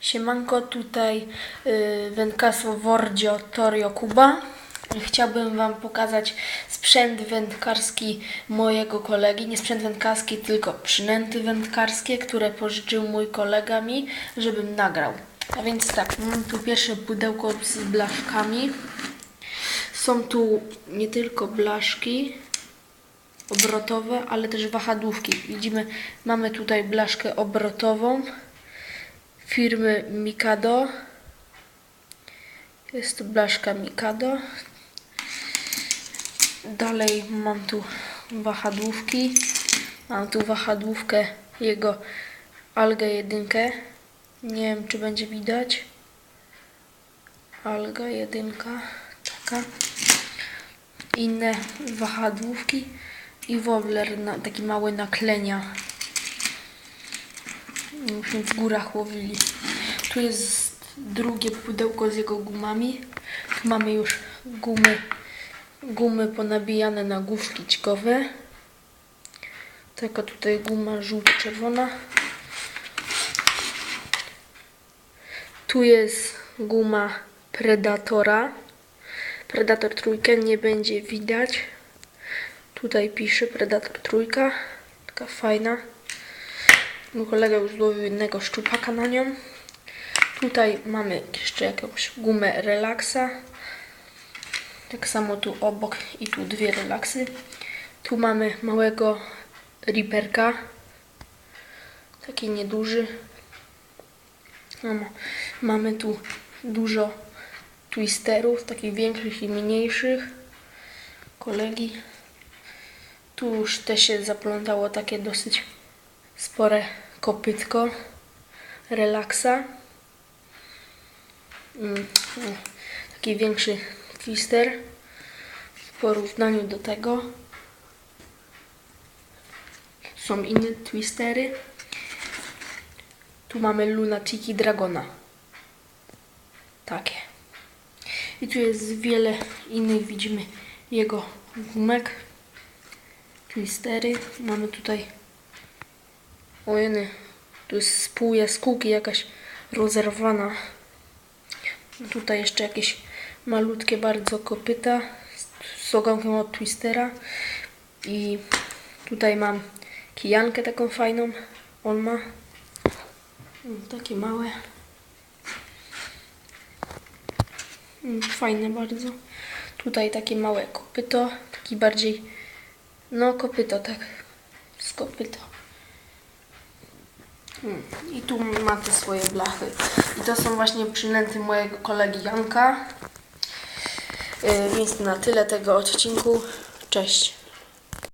Siemanko, tutaj y, wędkarstwo Wordzio Torio Kuba. Chciałbym Wam pokazać sprzęt wędkarski mojego kolegi. Nie sprzęt wędkarski, tylko przynęty wędkarskie, które pożyczył mój kolega mi, żebym nagrał. A więc tak, mam tu pierwsze pudełko z blaszkami. Są tu nie tylko blaszki obrotowe, ale też wahadłówki. Widzimy, mamy tutaj blaszkę obrotową firmy Mikado. Jest blaszka Mikado. Dalej mam tu wahadłówki. Mam tu wahadłówkę jego Algę jedynkę. Nie wiem czy będzie widać. Alga jedynka. Taka. Inne wahadłówki i wobbler, na, taki mały naklenia. W górach łowili. Tu jest drugie pudełko z jego gumami. Tu mamy już gumy, gumy ponabijane na główki ćkowe. Taka tutaj guma żółto-czerwona. Tu jest guma Predatora. Predator trójkę nie będzie widać. Tutaj pisze Predator trójka. Taka fajna. Mój kolega już złowił jednego szczupaka na nią. Tutaj mamy jeszcze jakąś gumę relaksa. Tak samo tu obok i tu dwie relaksy. Tu mamy małego riperka. Taki nieduży. Mamy tu dużo twisterów, takich większych i mniejszych. Kolegi. Tu już też się zaplątało takie dosyć spore kopytko relaksa. Mm, o, Taki większy twister w porównaniu do tego. Są inne twistery. Tu mamy Lunatiki Dragona. Takie. I tu jest wiele innych, widzimy jego gumek. Twistery. Mamy tutaj Ojeny, tu jest pół jaskółki jakaś rozerwana. Tutaj jeszcze jakieś malutkie bardzo kopyta z- z ogonkiem od Twistera. I tutaj mam kijankę taką fajną. On ma Mm, takie małe. Mm, Fajne bardzo. Tutaj takie małe kopyto. Taki bardziej, no kopyto tak. Z kopyto. Mm, I tu ma te swoje blachy. I to są właśnie przynęty mojego kolegi Janka. Yy, Więc na tyle tego odcinku. Cześć.